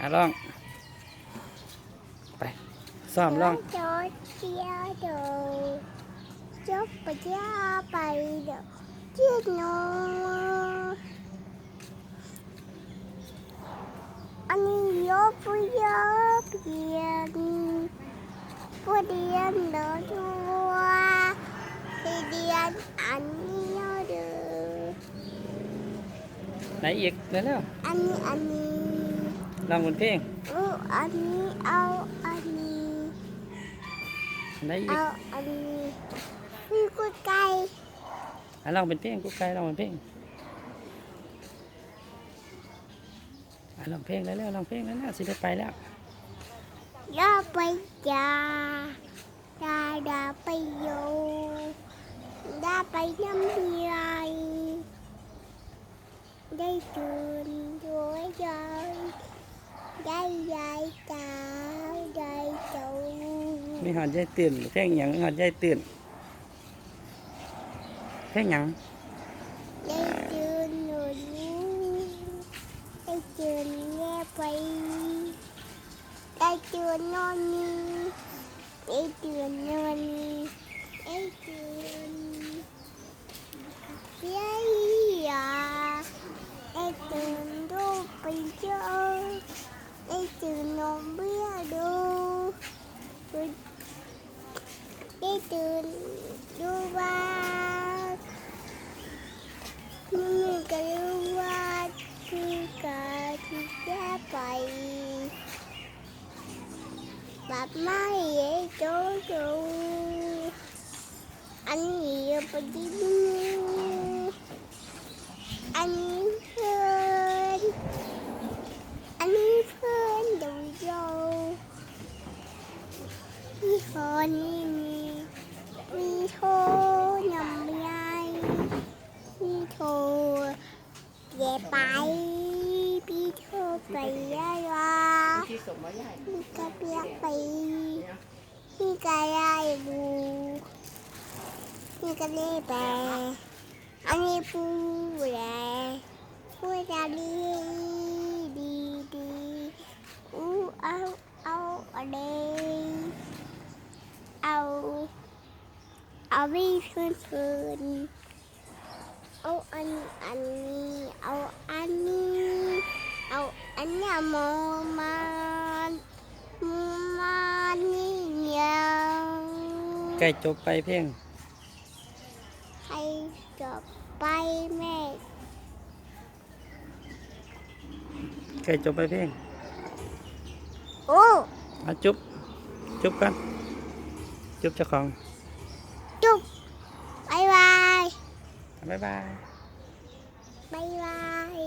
อะลอง ไปซ้อมลองโจเจียโดจบปะยาไปเดอเจียโนอันนี้ยบปะยาเปลี่ยนปะเดียนเดอทัวไปเดียนอันนี้เด้อไหนอีกเร็วอันนี้อันนี้ ลองบนเพลงเอาอันนี้เอาอันนี้ไหนอีกเอาอันนี้มีกุญไก่อะลองเป็นเพลงกุ๊กไก่ลองเป็นเพลงอะลองเพลงแล้วๆลองเพลงแล้วๆสิได้ไปแล้วย่าไปจ้าดาดาไปโยดาไปน้ำเฮียยได้ตื่นด้วยยา มีหอดใจตื่นเพลงหยังมีหอดใจตื่นเพลงหยังได้ตื่นหนูนี้ได้ตื่นแย่ไปได้ตื่นนอนนี้ได้ตื่นนอนนี้ได้ตื่นเย้ยาได้ตื่นดูไปเจอ ได้ตื่นนอนเบี้ยดูได้ตื่นดูว่ามึงก็รู้ว่าที่การที่แย่ไปแบบไม่เอ๋โจโจอันนี้ไปดินอันนี้เพื่อนอันนี้เพื่อนดูโย พี่คนนี้มีมีโทนำยายพี่โทรเย่ไปพี่โทไปยาลาพี่ก็เปียกไปพี่ก็ได้ดูพี่ก็ได้แปอันนี้ปูแหละพูจาดีดีดีอู้เอาเอาอะไร เอาเอาวิ่งพื้นพื้นเอาอันอันนี้เอาอันนี้เอาอันเนี้ยมอมันมันนี่เนี่ยใกล้จบไปเพลงให้จบไปแม่ใกล้จบไปเพลงโอ้มาจุ๊บจุ๊บกัน จุ๊บเจ้าของ จุ๊บบายบาย บ๊ายบายบายบาย